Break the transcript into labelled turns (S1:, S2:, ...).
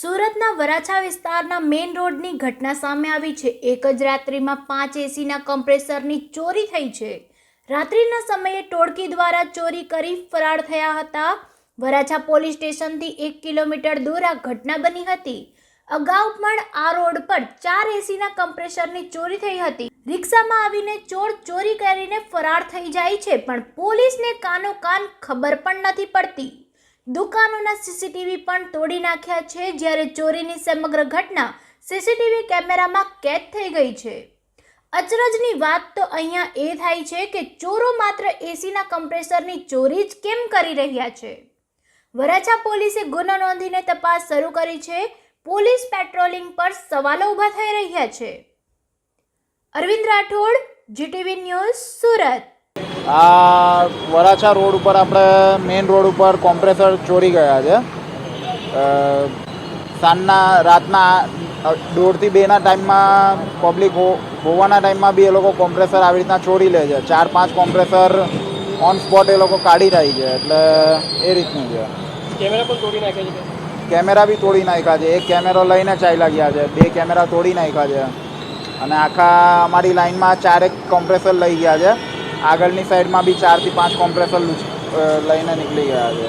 S1: સુરતના વરાછા વિસ્તારના મેઇન રોડની ઘટના સામે આવી છે. એક જ રાત્રિમાં પાંચ એસીના કમ્પ્રેસરની ચોરી થઈ છે. રાત્રિના સમયે ટોળકી દ્વારા ચોરી કરી ફરાર થયા હતા. વરાછા પોલીસ સ્ટેશનથી એક કિલોમીટર દૂર આ ઘટના બની હતી. અગાઉ પણ આ રોડ પર ચાર એસીના કમ્પ્રેસરની ચોરી થઈ હતી. રિક્ષામાં આવીને ચોર ચોરી કરીને ફરાર થઈ જાય છે, પણ પોલીસને કાનો કાન ખબર પણ નથી પડતી. દુકાનોના સીસીટીવી પણ તોડી નાખ્યા છે જ્યારે ચોરીની સમગ્ર ઘટના સીસીટીવી કેમેરામાં કેદ થઈ ગઈ છે. અચરજની વાત તો અહીંયા એ થાય છે કે ચોરો માત્ર એસીના કમ્પ્રેસરની ચોરી જ કેમ કરી રહ્યા છે? વરાછા પોલીસે ગુનો નોંધીને તપાસ શરૂ કરી છે. પોલીસ પેટ્રોલિંગ પર સવાલો ઊભા થઈ રહ્યા છે. Arvind Rathod, GTV news, Surat.
S2: આ વરાછા રોડ ઉપર આપણે મેઇન રોડ ઉપર કોમ્પ્રેસર ચોરી ગયા છે. સાંજના રાતના દોઢથી બેના ટાઈમમાં પબ્લિક હોવાના ટાઈમમાં બી એ લોકો કોમ્પ્રેસર આવી રીતના ચોરી લે છે. ચાર પાંચ કોમ્પ્રેસર ઓન સ્પોટ એ લોકો કાઢી જાય છે. એટલે એ રીતનું છે.
S3: કેમેરા પણ તોડી નાખ્યા છે
S2: કેમેરા બી તોડી નાખ્યા છે. એક કેમેરો લઈને ચાલ્યા ગયા છે. બે કેમેરા તોડી નાખ્યા છે. અને આખા અમારી લાઈનમાં ચારેક કોમ્પ્રેસર લઈ ગયા છે. આગળની સાઈડમાં બી ચારથી પાંચ કોમ્પ્રેસર લઈને નીકળી ગયા છે.